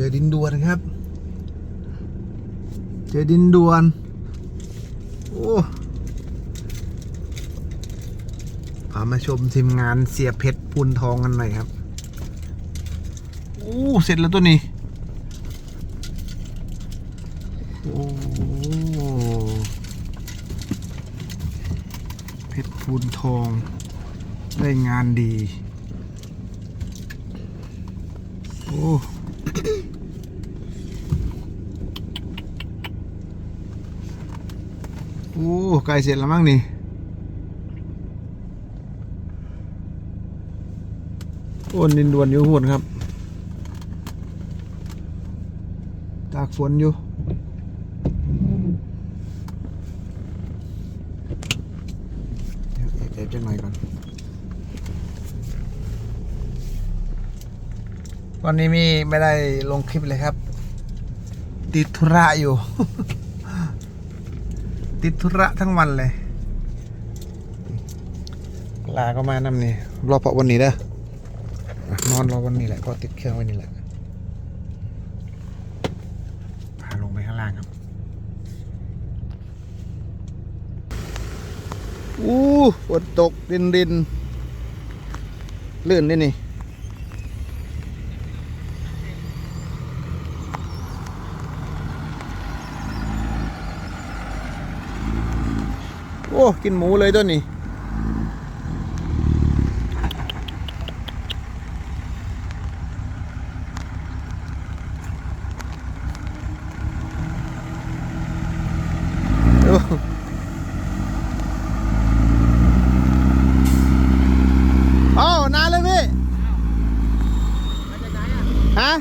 เจอดินดวนครับ เจอดินดวน โอ้พามาชมทีมงานเสียเพชรพูนทองกันหน่อยครับโอ้เสร็จแล้วตัวนี้โอ้เพชรพูนทอง ได้งานดี โอ้ โอ้ใกล้เสร็จแล้วมั้งนี่โอ้นินดวนอยู่หุ่นครับ ตากฝนอยู่เดี๋ยวจะหน่อยก่อน วันนี้มีไม่ได้ลงคลิปเลยครับ ติดธุระอยู่ ติดธุระทั้งวันเลย ลาก็มานำนี่รอเพาะวันนี้เด้ออะนอนรอวันนี้แหละก็ติดเครื่องว้นี่แหละพาลงไปข้างล่างครับอู้ฝนตกดินดินลื่นนี่นี่ อ้กินหมูเลยตัวนี้โอ้เอ้านานเลยพี่ฮะ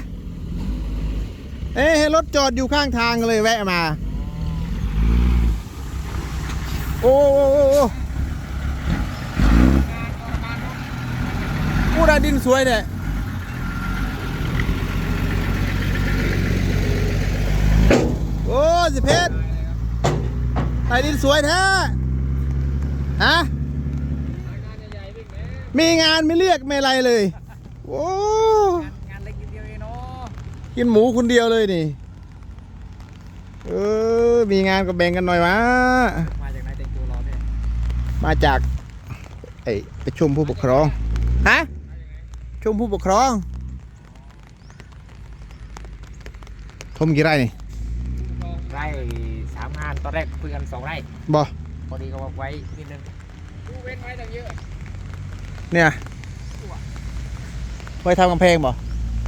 เอ๊ะเห็นรถจอดอยู่ข้างทางเลยแวะมา โอ้โอ้โอ้โอ้ดินสวยเนี่ยโอ้สิเพชรไอ้ดินสวยแท้ฮะมีงานไม่เรียกไม่อะไรเลย โอ้งานเล็กนิดเดียวเองเนาะกินหมูคนเดียวเลยนี่ เออ มีงานก็แบ่งกันหน่อยวะ มาจากไอ้ไปชมผู้ปกครองฮะชมผู้ปกครองทมกี่ไร่นี่ไร่สามงานตอนแรกคุยกันสองไร่บ่พอดีก็ไว้นิดนึงดูเว้นไว้ตั้งเยอะเนี่ยไว้ทำกำแพงบ่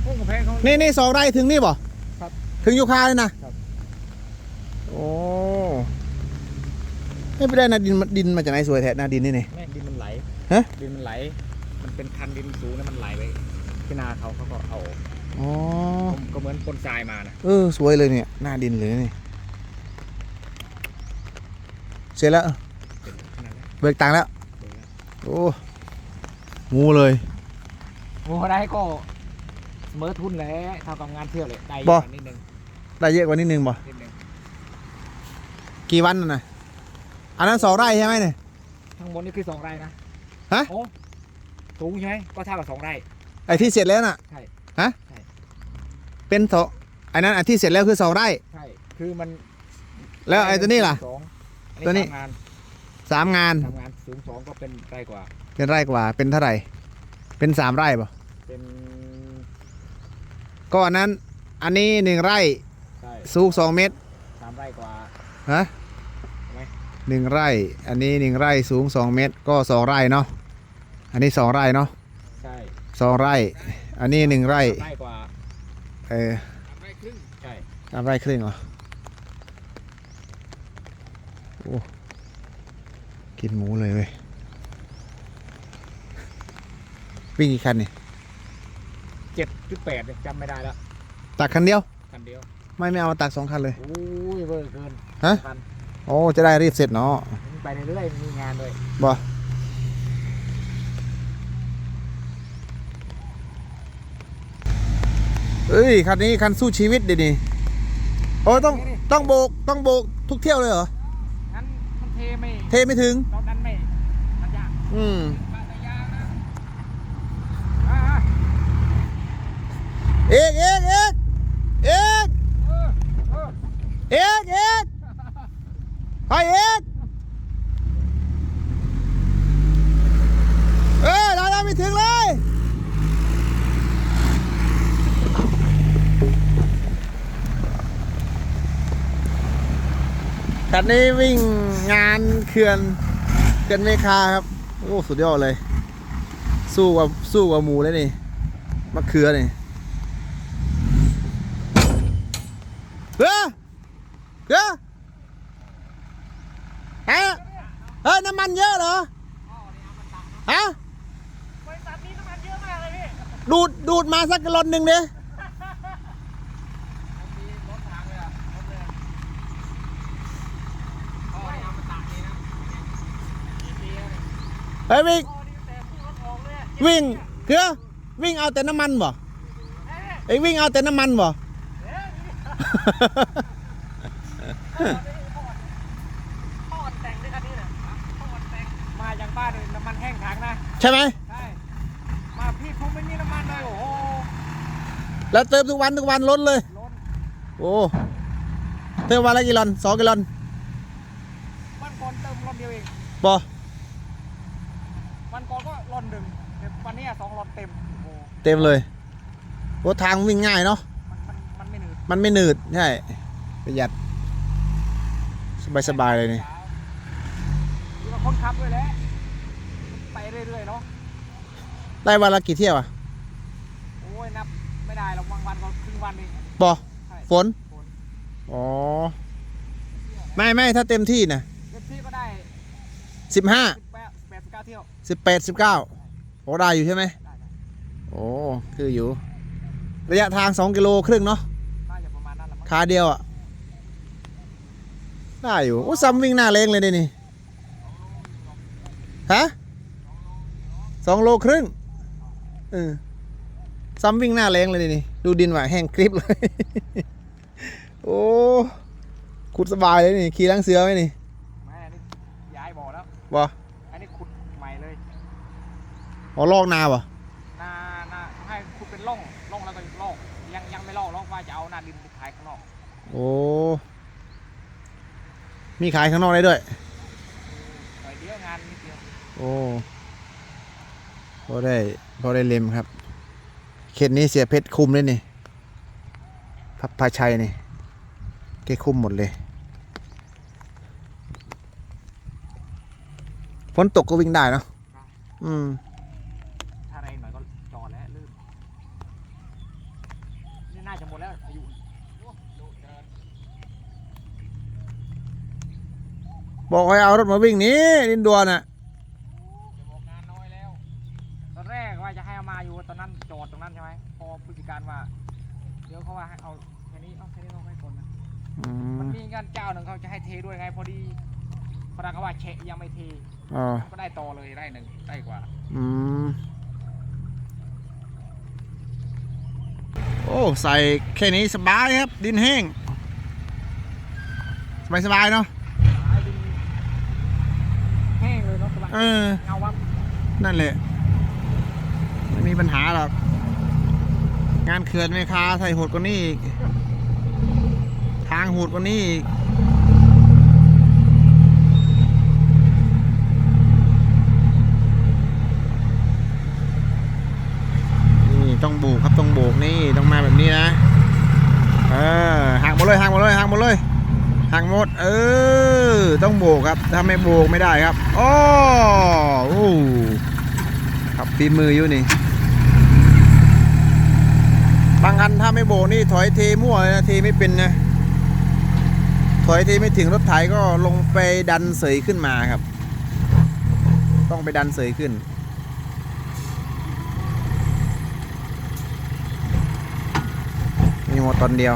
พวกกระเพงเขานี่นี่สองไร่ถึงนี่บ่ครับถึงยูคาเลยนะครับ โอ้ ไม่ไปได้นะดินดินมาจากไหนสวยแท้หนาดินนี่นี่แม่ดินมันไหลฮะ ดินมันไหล มันเป็นคันดินสูงแล้วมันไหลไปที่นาเขาเขาก็เอาอ๋อก็เหมือนปนทรายมานะ เออสวยเลยเนี่ยหน้าดินเลยนี่เสร็จแล้วเป็นขนาดนั้นเบิกตังค์แล้วเลยนะโอ้งูเลยโอ้ได้ก็เสมอทุนแหล้วเท่ากับงานเที่ยวเลยได้เยบ่อะนิดนึงได้เยอะกว่านิดนึงบ่นิดนึงกี่วันน่ะนะ อันนั้นสองไร่ใช่ไหมเนี่ย ข้างบนนี่คือสองไร่นะฮะ โอ้สูงใช่ไหมก็เท่ากับสองไร่ ไอ้ที่เสร็จแล้วน่ะใช่ฮะใช่ เป็นสองไอ้นั้นอันที่เสร็จแล้วคือสองไร่ ใช่ คือมันแล้วไอ้ตัวนี้ล่ะ สองอัตัวนี้สามงานสามงานทำงานสูงสองก็เป็นไร่กว่า เป็นไร่กว่า เป็นเท่าไหร่ เป็นสามไร่ป่ะเป็นก็อันนั้น อันนี้หนึ่งไร่ ใช่สูงสองเมตร สามไร่กว่าฮะไหม หนึ่งไร่ อันนี้หนึ่งไร่สูงสองเมตร ก็สองไร่เนาะ อันนี้สองไร่เนาะใช่สองไร่ อันนี้หนึ่งไร่สามไร่กว่าเออสามไร่ครึ่งใช่สามไร่ครึ่งเหรอโอ้กินหมูเลยเว้ย วิ่งกี่คันนี่เจ็ดจุดแปดเนี่ยจำไม่ได้แล้ว ตักคันเดียว คันเดียว ไม่ไม่เอามาตักสองคันเลย โอ้ยเวอร์เกินฮะ คัน โอ้จะได้รีบเสร็จเนาะไปเรื่อยมีงานด้วยบ่เอ้ยคันนี้คันสู้ชีวิตดินี่โอ้ต้องต้องโบกต้องโบกทุกเที่ยวเลยเหรองั้นมันเทไม่เทไม่ถึงเราดันไม่มันยากอืมเอกเอกเอกเอกเอกเอก ไปเอ็กเออเรายัไม่ถึงเลยคันนี้วิ่งงานเขื่อนเขื่อนเมคาครับ โอ้สุดยอดเลย สู้กับสู้กับหมูเลยนี่มะเขือนี่เฮ้ยเฮ้ย ฮ้ยน้ำมันเยอะเหรอฮะบริษัทนี้น้ำมันเยอะมากเลยพี่ดูดดูดมาสักกะลอนหนึ่งดิเนี่ยเฮ้ยวิ่งวิ่งเขือวิ่งเอาแต่น้ำมันบ่เอ๊ะเอ็งวิ่งเอาแต่น้ำมันบ่ ใช่ไหมใช่มาพี่คงไม่มีน้ำมันเลยโอ้โหแล้วเติมทุกวันทุกวันลดเลยล้นโอ้เติมวันละกี่ลอนสองกี่ลอนวันก่อนเติมรอนเดียวเองบ่วันก่อนก็รอนหนึ่งแต่วันนี้อะสองรอนเต็มโอ้โหเต็มเลยโอ้ทางวิ่งง่ายเนาะมันมันมันไม่เหนื่อยมันไม่หนืดใช่ประหยัดสบายสบายๆเลยนี่อยู่กับคนขับด้วยแหละไปเรื่ อยๆเนาะได้วันละกี่เที่ยวอะโอ้ยนับไม่ได้หรอกบางวันก็ครึ่งวันเองบ่ใช่ฝนฝนอ๋อไม่ไม่ถ้าเต็มที่นะเต็มที่ก็ได้สิบห้าสิบแปดแปดสิบเก้าเที่ยวสิบแปดสิบเก้าโอ้ได้อยู่ใช่ไหมได้ได้โอ้คืออยู่ ระยะทางสองกิโลครึ่งเนาะน่าจะประมาณนั้นแหละมั้งขาเดียวอะได้อยู่โอ้ซ้ำวิ่งหน้าเลงเลยดินี่ฮะ สองโลครึ่งเออซ้ำวิ่งหน้าเลงเลยดินี่ ดูดินว่าแห้งกริบเลย โอ้ขุดสบายเลยนี่ขี่หลังเสือไหมนี่ไม่อันนี้ย้ายบ่อแล้วบ่อันนี้ขุดใหม่เลยอ๋อลอกนาบ่นานาให้ขุดเป็นร่องร่องแล้วก็ลอกยังยังไม่ลอกลอกว่าจะเอาหน้าดินไปขายข้างนอก โอ้มีขายข้างนอกได้ด้วยหน่อยเดียวงานนิดเดียวโอ้ พอได้พอได้เล็มครับ เขตนี้เสียเพชรคุมเลยนี่พับพาชัยนี่แกคุมหมดเลย ฝนตกก็วิ่งได้เนาะอืมถ้าแรงหน่อยก็จอดแล้วลื่นนี่น่าจะหมดแล้วอายุโอ้ดูเดินบอกให้เอารถมาวิ่งหนี้ดินดวนอะจะบอกงานน้อยแล้ว ตอนแรก ว่าจะให้เอามาอยู่ตอนนั้นจอดตรงนั้นใช่ไหมพอผู้จัดการว่าเดี๋ยวเขาว่าให้เอาแค่นี้เอาแค่นี้ต้องให้คนนะอืมันมีงานเจ้าหนึ่งเขาจะให้เทด้วยไงพอดีพนักเขาว่าเชะยังไม่เทอ๋อก็ได้ต่อเลยได้หนึ่งได้กว่า อืมโอ้ ใส่แค่นี้สบายครับ ดินแห้ง สบายสบายๆเนาะแห้งเลยเนาะสบายเออ เงาวับนั่นแหละ มีปัญหาหรอก งานเขื่อนไม่คาใส่หดกว่านี้อีก ทางหดกว่านี้อีกนี่ต้องโบกครับต้องโบกนี่ต้องมาแบบนี้นะ เออหักหมดเลยหักหมดเลยหักหมดเลยหักหมด เออ ต้องโบกครับ ถ้าไม่โบกไม่ได้ครับอ้อโอ้ขับฝีมืออยู่นี่ บางอันถ้าไม่โบกนี่ถอยเทมั่วเลยนะเทไม่เป็นนะถอยเทไม่ถึงรถไถก็ลงไปดันเสยขึ้นมาครับ ต้องไปดันเสยขึ้น มีหมตอนเดียว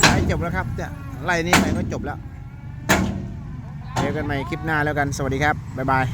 ไล่จบแล้วครับเนี่ยไล่นี้ไปก็จบแล้ว เจอกันใหม่คลิปหน้าแล้วกันสวัสดีครับ บ๊ายบาย